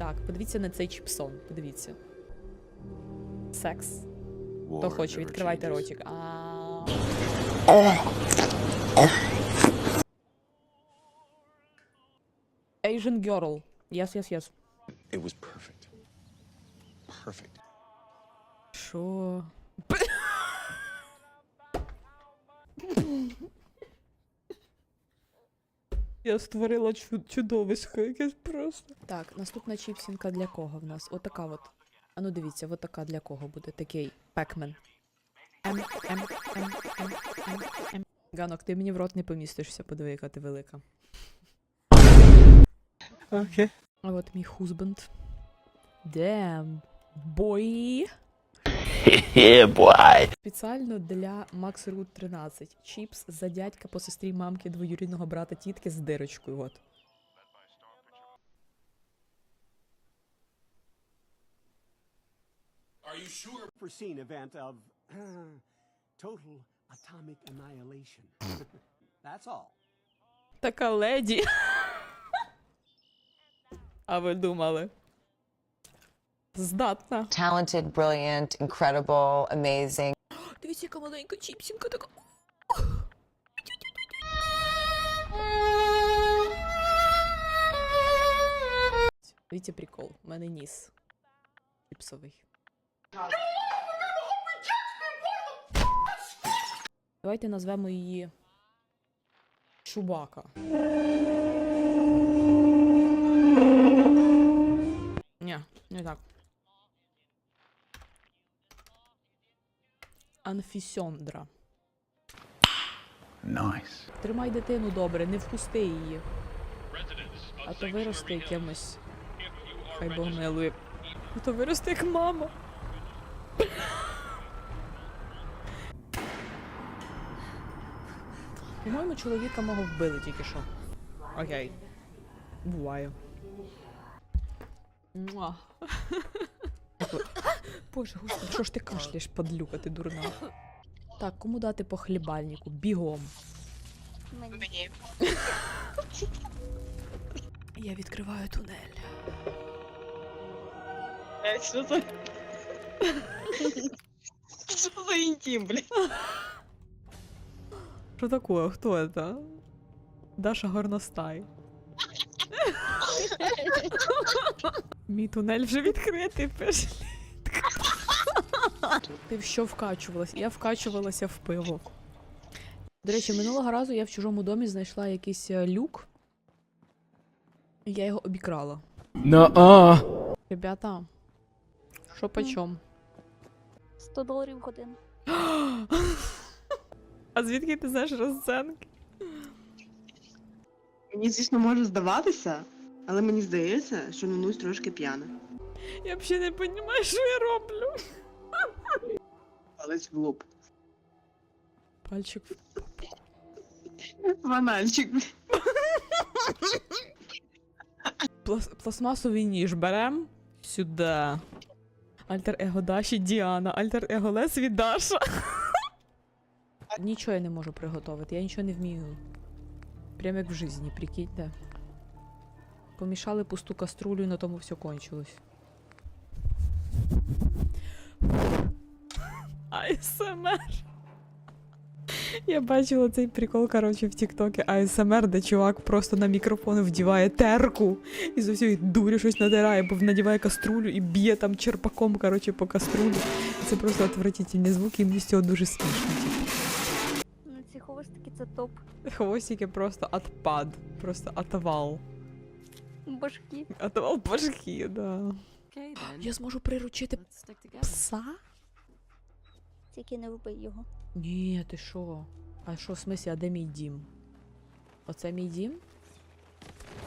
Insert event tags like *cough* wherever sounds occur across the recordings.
Так, подивіться на цей чіпсон. Подивіться. Секс. Хто хоче, відкривайте ротик. А... Asian girl. Yes, yes, yes. It was perfect. Perfect. Що? Я створила чу- чудовисько якесь просто. Так, наступна чіпсінка для кого в нас? Отака от. А ну дивіться, от така для кого буде такий пекмен. М, М, М, М, М, М. Ганок, ти мені в рот не помістишся, подиви, яка ти велика. Okay. А от мій хузбенд. Damn, boy. Yeah. Спеціально для Max Root 13. Чіпс за дядька по сестрі мамки двоюрідного брата тітки з дирочкою. От. foreseen event of *clears throat* total atomic annihilation. *laughs* That's all. Така леді. *laughs* А ви думали? Здатна. talented, brilliant, incredible, amazing. Дивіться, яка маленька чіпсінка така. Дивіться прикол. У мене ніс. Чіпсовий. Давайте назвемо її Чубака. Ні, не так. Анфісьондра. Nice. Тримай дитину добре, не впусти її. А то виросте якимось. Хай Бог милує. А то виросте як мама. По-моєму, чоловіка мого вбили тільки що. Окей. Буває. Муа. Боже, господи, що ж ти кашляєш, падлюка, ти дурна. Так, кому дати по хлібальнику? Бігом. Мені. Я відкриваю тунель. Блядь, що за... Що за інтим, блядь? Що таке? Хто це? Даша Горностай. *laughs* Мій тунель вже відкритий, пише. Ти в що вкачувалась? Я вкачувалася в пиво. До речі, минулого разу я в чужому домі знайшла якийсь е, люк. І я його обікрала. Nuh-uh. Ребята, що почом? 100 доларів в годину. *gasps* А звідки ти знаєш розценки? Мені, звісно, може здаватися, але мені здається, що Нунусь трошки п'яна. Я взагалі не розумію, що я роблю. Палець в лоб. Пальчик Банальчик. Плас пластмасовий ніж берем сюди. Альтер его Даші Діана, альтер его Лесві Даша. *laughs* Нічого я не можу приготувати, я нічого не вмію. Прям як в житті, прикиньте. Помішали пусту каструлю і на тому все кончилось. АСМР. Я бачила цей прикол, коротше, в Тіктокі АСМР, де чувак просто на мікрофон вдіває терку і з усієї дурі щось надирає, бо надіває каструлю і б'є там черпаком, коротше, по каструлі. Це просто отвратительні звуки, і мені з цього дуже смішно. типу. На ці хвостики це топ. Хвостики просто отпад, просто отвал. Башки. Отвал башки, да. Я зможу приручити пса? Тільки не вбий його. Ні, ти що? А що, в смислі, а де мій дім? Оце мій дім?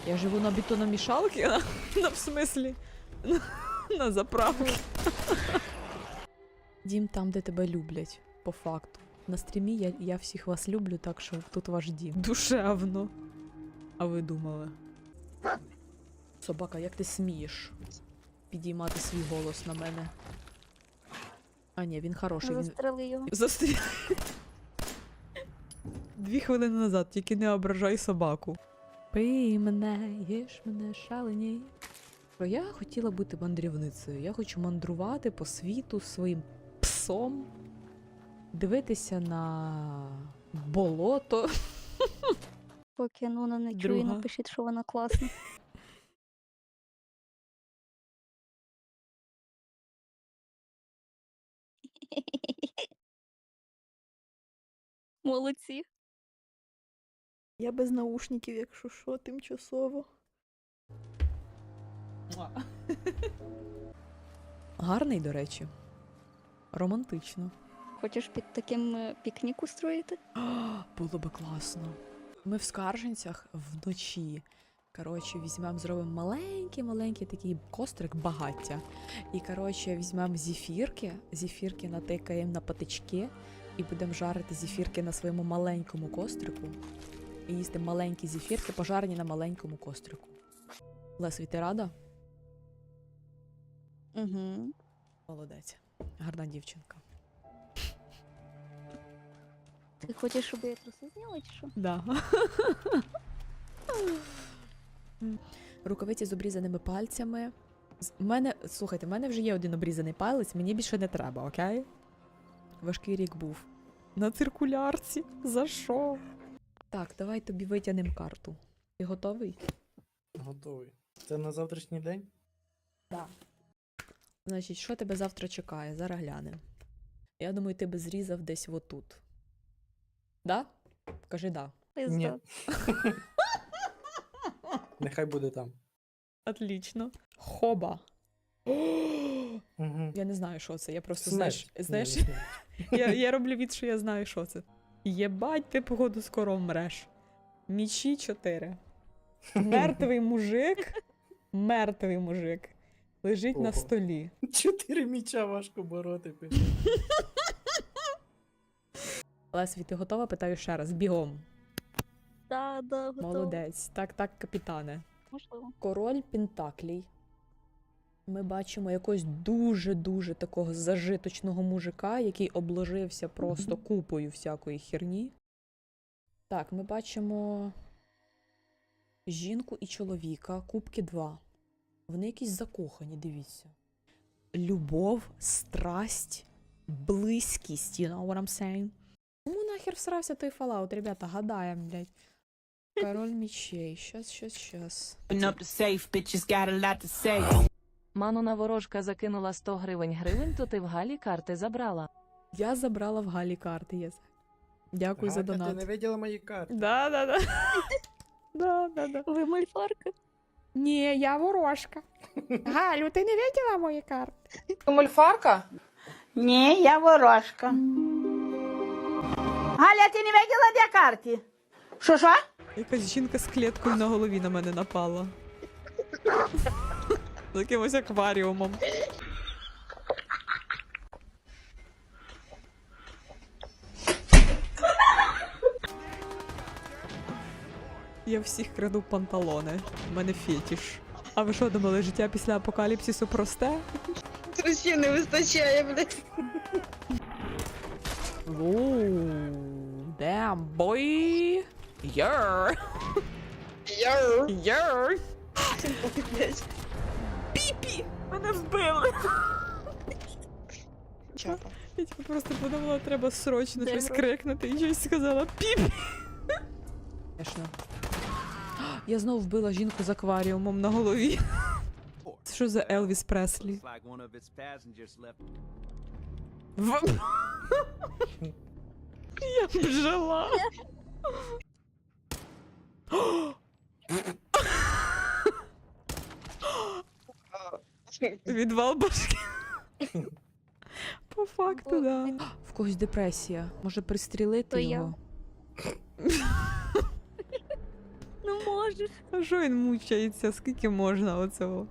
Я живу на бетономішалці? На, *laughs* на в смислі? На, *laughs* на заправці. *laughs* Дім там, де тебе люблять, по факту. На стрімі я, я всіх вас люблю, так що тут ваш дім. Душевно. А ви думали? Собака, як ти смієш підіймати свій голос на мене? А ні, він хороший. Він... Застрели його. Застріл. *laughs* Дві хвилини назад, тільки не ображай собаку. Пий мене, їж мене, шалені. Я хотіла бути мандрівницею. Я хочу мандрувати по світу своїм псом, дивитися на болото. *laughs* Поки Нуна не чує, напишіть, що вона класна. *laughs* Молодці. Я без наушників, якщо що, тимчасово. Гарний, до речі. Романтично. Хочеш під таким е, пікнік устроїти? *gasps* Було би класно. Ми в скарженцях вночі. Коротше, візьмемо, зробимо маленький-маленький такий кострик багаття. І, коротше, візьмемо зефірки, зефірки натикаємо на патички і будемо жарити зефірки на своєму маленькому кострику. І їсти маленькі зефірки, пожарені на маленькому кострику. Лесві, ти рада? Угу. Молодець. Гарна дівчинка. Ти хочеш, щоб я труси зняла чи що? Да. *laughs* Рукавиці з обрізаними пальцями. У мене, слухайте, в мене вже є один обрізаний палець, мені більше не треба, окей? Важкий рік був. На циркулярці. За що? Так, давай тобі витягнемо карту. Ти готовий? Готовий. Це на завтрашній день? Так. Значить, що тебе завтра чекає? Зараз глянемо. Я думаю, ти би зрізав десь отут. Да? Кажи да. Пизда. Ні. *laughs* Нехай буде там. Отлично. Хоба. Угу. Я не знаю, що це. Я просто знаєш, знаєш, Ні, *laughs* я, я роблю від, що я знаю, що це. Єбать, ти походу скоро вмреш. Мічі 4. *laughs* Мертвий мужик. Мертвий мужик. Лежить на Ого. столі. Чотири міча важко бороти. пише. *laughs* Лесві, ти готова? Питаю ще раз. Бігом. Да, да, готова. Молодець. Так, так, капітане. Можливо. Король Пентаклій. Ми бачимо якогось дуже-дуже такого зажиточного мужика, який обложився просто купою всякої херні. Так, ми бачимо жінку і чоловіка, кубки 2. Вони якісь закохані, дивіться. Любов, страсть, близькість, you know what I'm saying? Кому нахер всрався той Fallout, ребята, гадаємо, блядь. Король мечей. Щас, щас, щас. Мануна ворожка закинула 100 гривень гривень, то ти в Галі карти забрала. Я забрала в Галі карти. Єс. Дякую за донат. Ти не виділа мої карти? Да, да, да. *laughs* да, да, да. Ви мальфарка? Ні, я ворожка. Галю, ти не виділа мої карти? Мульфарка? Ні, я ворожка. Галя, ти не виділа де карті? Що що? Якась жінка з кліткою на голові на мене напала. З якимось акваріумом. Я всіх краду панталони. У мене фетіш. А ви що думали, життя після апокаліпсису просте? Трусів не вистачає, блядь. Оу, damn, boy. Йор. Йоу. Йор. Піпі. Мене вбили. Я типу просто подумала, треба срочно щось крикнути і щось сказала піпі. Звісно. Я знов вбила жінку з акваріумом на голові. Це що за Елвіс Преслі? В- Я бжала. *gasps* Відвал башки. По факту, да. В когось депресія. Може пристрілити я. його? *laughs* Ну можеш. А що він мучається? Скільки можна оцього?